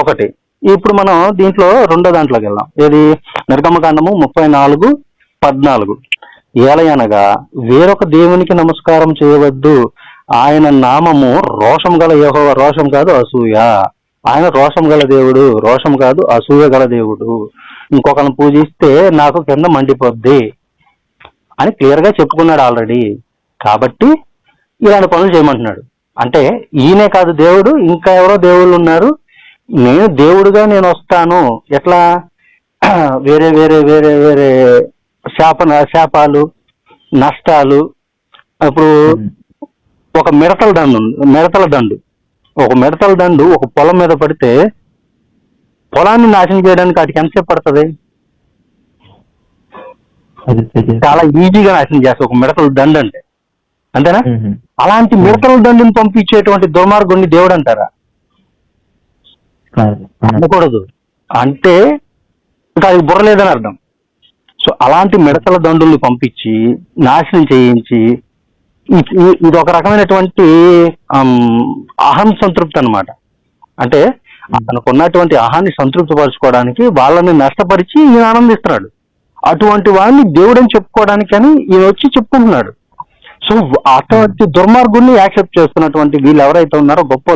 ఒకటి. ఇప్పుడు మనం దీంట్లో రెండో దాంట్లోకి వెళ్దాం. ఏది? నిర్గమకాండము ముప్పై నాలుగు పద్నాలుగు. ఏలయనగా వేరొక దేవునికి నమస్కారం చేయవద్దు. ఆయన నామము రోషం గల యహోవ రోషం కాదు అసూయ. ఆయన రోషం గల దేవుడు రోషం కాదు అసూయ గల దేవుడు. ఇంకొకరిని పూజిస్తే నాకు కింద మండిపోద్ది అని క్లియర్గా చెప్పుకున్నాడు ఆల్రెడీ కాబట్టి ఇలాంటి పనులు చేయమంటున్నాడు. అంటే ఈయనే కాదు దేవుడు ఇంకా ఎవరో దేవుళ్ళు ఉన్నారు. నేను దేవుడుగా నేను వస్తాను. ఎట్లా? వేరే వేరే వేరే వేరే శాప శాపాలు నష్టాలు. ఇప్పుడు ఒక మిడతల దండు. మిడతల దండు. ఒక మిడతల దండు ఒక పొలం మీద పడితే పొలాన్ని నాశనం చేయడానికి వాటికి ఎంతసేపు పడుతుంది? చాలా ఈజీగా నాశనం చేస్తాయి ఒక మిడతల దండు అంటే అంతేనా. అలాంటి మిడతల దండుని పంపించేటువంటి దుర్మార్గుడిని దేవుడు అంటారా. అనకూడదు. అంటే ఇంకా అది బుర్ర లేదని అర్థం. సో అలాంటి మిడతల దండుల్ని పంపించి నాశనం చేయించి ఇది ఒక రకమైనటువంటి అహం సంతృప్తి అన్నమాట. అంటే అతనికి ఉన్నటువంటి అహాన్ని సంతృప్తి పరచుకోవడానికి వాళ్ళని నష్టపరిచి ఈయన ఆనందిస్తున్నాడు. అటువంటి వాడిని దేవుడని చెప్పుకోవడానికి అని ఈయన వచ్చి చెప్పుకుంటున్నాడు. సో అటువంటి దుర్మార్గుల్ని యాక్సెప్ట్ చేస్తున్నటువంటి వీళ్ళు ఎవరైతే ఉన్నారో గొప్ప